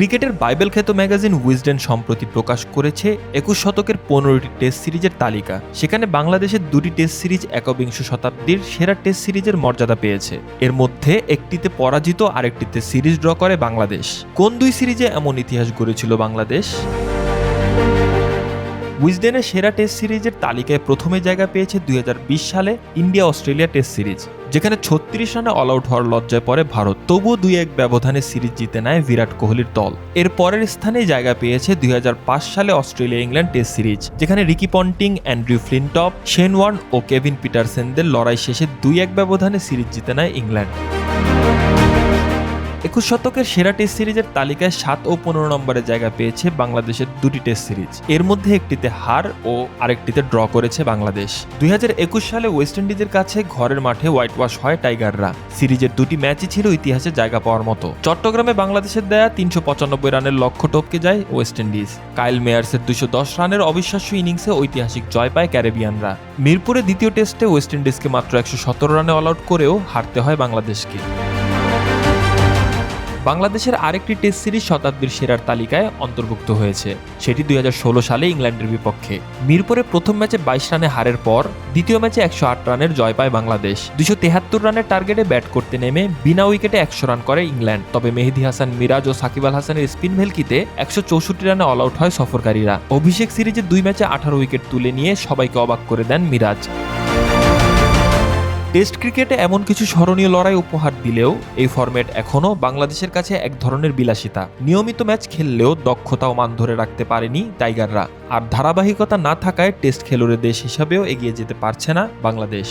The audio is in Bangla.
ক্রিকেটের বাইবেল খ্যাত ম্যাগাজিন উইজডেন সম্প্রতি প্রকাশ করেছে একুশ শতকের পনেরোটি টেস্ট সিরিজের তালিকা। সেখানে বাংলাদেশের দুটি টেস্ট সিরিজ একবিংশ শতাব্দীর সেরা টেস্ট সিরিজের মর্যাদা পেয়েছে। এর মধ্যে একটিতে পরাজিত আরেকটিতে সিরিজ ড্র করে বাংলাদেশ। কোন দুই সিরিজে এমন ইতিহাস গড়েছিল বাংলাদেশ? উইজডেনের সেরা টেস্ট সিরিজের তালিকায় প্রথমে জায়গা পেয়েছে দুই হাজার বিশ সালে ইন্ডিয়া অস্ট্রেলিয়া টেস্ট সিরিজ। যেখানে ছত্রিশ রানে অল আউট হওয়ার লজ্জায় পড়ে ভারত। তবুও দুই এক ব্যবধানে সিরিজ জিতে নেয় বিরাট কোহলির দল। এর পরের স্থানে জায়গা পেয়েছে দুই হাজার পাঁচ সালে অস্ট্রেলিয়া ইংল্যান্ড টেস্ট সিরিজ, যেখানে Ricky Ponting, Andrew Flintoff, Shane Warne ও কেভিন পিটারসেনদের লড়াই শেষে দুই এক ব্যবধানে সিরিজ জিতে নেয় ইংল্যান্ড। একুশ শতকের সেরা টেস্ট সিরিজের তালিকায় সাত ও পনেরো নম্বরে জায়গা পেয়েছে বাংলাদেশের দুটি টেস্ট সিরিজ। এর মধ্যে একটিতে হার ও আরেকটিতে ড্র করেছে বাংলাদেশ। দুই সালে ওয়েস্ট ইন্ডিজের কাছে ঘরের মাঠে হোয়াইট ওয়াশ হয় টাইগাররা। সিরিজের দুটি ম্যাচই ছিল ইতিহাসে জায়গা পাওয়ার মতো। চট্টগ্রামে বাংলাদেশের দেয়া তিনশো পঁচানব্বই রানের লক্ষ্য টপকে যায় ওয়েস্ট ইন্ডিজ। কাইল মেয়ার্সের দুশো দশ রানের অবিশ্বাস্য ইনিংসে ঐতিহাসিক জয় পায় ক্যারেবিয়ানরা। মিরপুরে দ্বিতীয় টেস্টে ওয়েস্ট ইন্ডিজকে মাত্র একশো সতেরো রানে অল আউট করেও হারতে হয় বাংলাদেশকে। বাংলাদেশের আরেকটি টেস্ট সিরিজ শতাব্দীর সেরার তালিকায় অন্তর্ভুক্ত হয়েছে। সেটি দুই হাজার ষোলো সালে ইংল্যান্ডের বিপক্ষে। মিরপুরে প্রথম ম্যাচে বাইশ রানে হারের পর দ্বিতীয় ম্যাচে একশো আট রানের জয় পায় বাংলাদেশ। দুশো তেহাত্তর রানের টার্গেটে ব্যাট করতে নেমে বিনা উইকেটে একশো রান করে ইংল্যান্ড। তবে মেহেদি হাসান, মিরাজ ও সাকিব আল হাসানের স্পিন ভেলকিতে একশো চৌষট্টি রানে অল আউট হয় সফরকারীরা। অভিষেক সিরিজে দুই ম্যাচে আঠারো উইকেট তুলে নিয়ে সবাইকে অবাক করে দেন মিরাজ। টেস্ট ক্রিকেটে এমন কিছু স্মরণীয় লড়াই উপহার দিলেও এই ফরম্যাট এখনও বাংলাদেশের কাছে এক ধরনের বিলাসিতা। নিয়মিত ম্যাচ খেললেও দক্ষতা ও মান ধরে রাখতে পারেনি টাইগাররা। আর ধারাবাহিকতা না থাকায় টেস্ট খেলুড়ে দেশ হিসাবেও এগিয়ে যেতে পারছে না বাংলাদেশ।